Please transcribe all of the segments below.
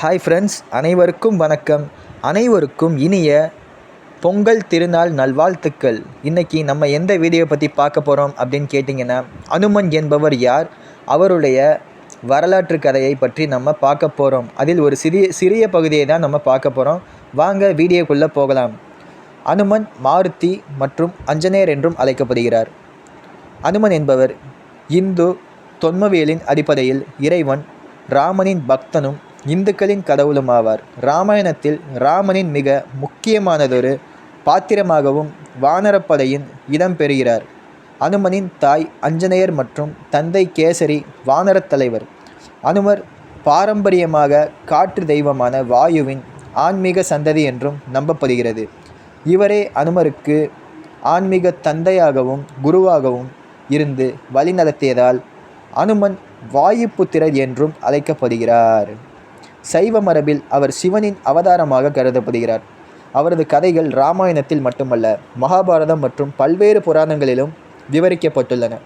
Hi friends அனைவருக்கும் வணக்கம். அனைவருக்கும் இனிய பொங்கல் திருநாள் நல்வாழ்த்துக்கள். இன்றைக்கி நம்ம எந்த வீடியோ பற்றி பார்க்க போகிறோம் அப்படின்னு கேட்டிங்கன்னா அனுமன் என்பவர் யார்? அவருடைய வரலாற்று கதையை பற்றி நம்ம பார்க்க போகிறோம் அதில் ஒரு சிறிய சிறிய பகுதியை தான் நம்ம பார்க்க போகிறோம் வாங்க வீடியோக்குள்ளே போகலாம். அனுமன் மாருதி மற்றும் அஞ்சனேயர் என்றும் அழைக்கப்படுகிறார். அனுமன் என்பவர் இந்து தொன்மவியலின் அடிப்படையில் இறைவன் ராமனின் பக்தனும் இந்துக்களின் கடவுளும் ஆவார் ராமாயணத்தில் ராமனின் மிக முக்கியமானதொரு பாத்திரமாகவும் வானரப்படையின் இடம்பெறுகிறார் அனுமனின் தாய் அஞ்சனையர் மற்றும் தந்தை கேசரி வானரத் தலைவர். அனுமர் பாரம்பரியமாக காற்று தெய்வமான வாயுவின் ஆன்மீக சந்ததி என்றும் நம்பப்படுகிறது. இவரே அனுமருக்கு ஆன்மீக தந்தையாகவும் குருவாகவும் இருந்து வழிநடத்தியதால் அனுமன் வாயுப்புத்திரர் என்றும் அழைக்கப்படுகிறார். சைவ மரபில் அவர் சிவனின் அவதாரமாக கருதப்படுகிறார். அவரது கதைகள் ராமாயணத்தில் மட்டுமல்ல மகாபாரதம் மற்றும் பல்வேறு புராணங்களிலும் விவரிக்கப்பட்டுள்ளன.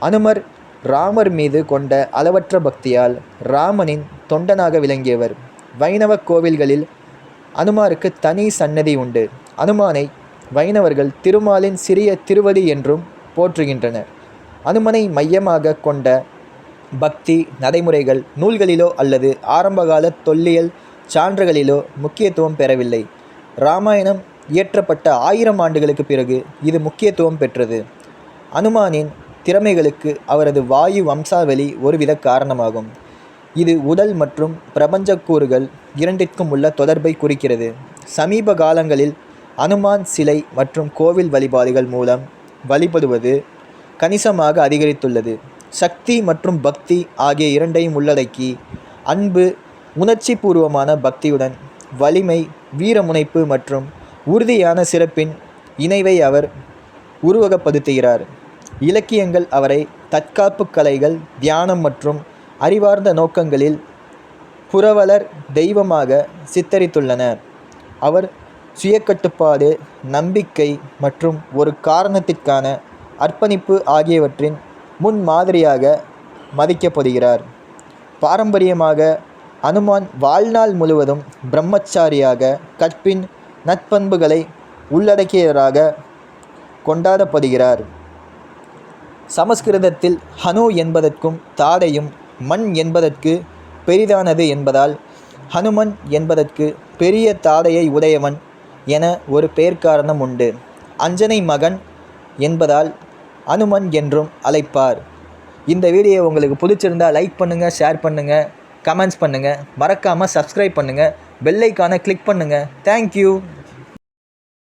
அனுமர் ராமர் மீது கொண்ட அளவற்ற பக்தியால் ராமனின் தொண்டனாக விளங்கியவர். வைணவ கோவில்களில் அனுமாருக்கு தனி சன்னதி உண்டு. அனுமானை வைணவர்கள் திருமாலின் சிறிய திருவடி என்றும் போற்றுகின்றனர். அனுமனை மையமாக கொண்ட பக்தி நடைமுறைகள் நூல்களிலோ அல்லது ஆரம்பகால தொல்லியல் சான்றுகளிலோ முக்கியத்துவம் பெறவில்லை. ராமாயணம் இயற்றப்பட்ட ஆயிரம் ஆண்டுகளுக்கு பிறகு இது முக்கியத்துவம் பெற்றது. அனுமானின் திறமைகளுக்கு அவரது வாயு வம்சாவளி ஒருவித காரணமாகும். இது உடல் மற்றும் பிரபஞ்ச கூறுகள் இரண்டிற்கும் உள்ள தொடர்பை குறிக்கிறது. சமீப காலங்களில் அனுமான் சிலை மற்றும் கோவில் வழிபாடுகள் மூலம் வழிபடுவது கணிசமாக அதிகரித்துள்ளது. சக்தி மற்றும் பக்தி ஆகிய இரண்டையும் உள்ளடக்கி அன்பு உணர்ச்சி பூர்வமான பக்தியுடன் வலிமை வீரமுனைப்பு மற்றும் உறுதியான சிறப்பின் இணைவை அவர் உருவகப்படுத்துகிறார். இலக்கியங்கள் அவரை தற்காப்பு கலைகள் தியானம் மற்றும் அறிவார்ந்த நோக்கங்களில் புரவலர் தெய்வமாக சித்தரித்துள்ளன அவர் சுயக்கட்டுப்பாடு நம்பிக்கை மற்றும் ஒரு காரணத்திற்கான அர்ப்பணிப்பு ஆகியவற்றின் முன்மாதிரியாக மதிக்கப்படுகிறார். பாரம்பரியமாக அனுமான் வாழ்நாள் முழுவதும் பிரம்மச்சாரியாக கற்பின் நற்பண்புகளை உள்ளடக்கியவராக கொண்டாடப்படுகிறார். சமஸ்கிருதத்தில் ஹனு என்பதற்கும் தாடையும் மண் என்பதற்கு பெரிதானது என்பதால் ஹனுமன் என்பதற்கு பெரிய தாடையை உடையவன் என ஒரு பெயர்க்காரணம் உண்டு. அஞ்சனை மகன் என்பதால் அனுமன் என்றும் அழைப்பார். இந்த வீடியோ உங்களுக்கு பிடிச்சிருந்தா லைக் பண்ணுங்கள் ஷேர் பண்ணுங்கள் கமெண்ட்ஸ் பண்ணுங்கள் மறக்காமல் சப்ஸ்கிரைப் பண்ணுங்கள் பெல்லைக்கான கிளிக் பண்ணுங்கள் தேங்க்யூ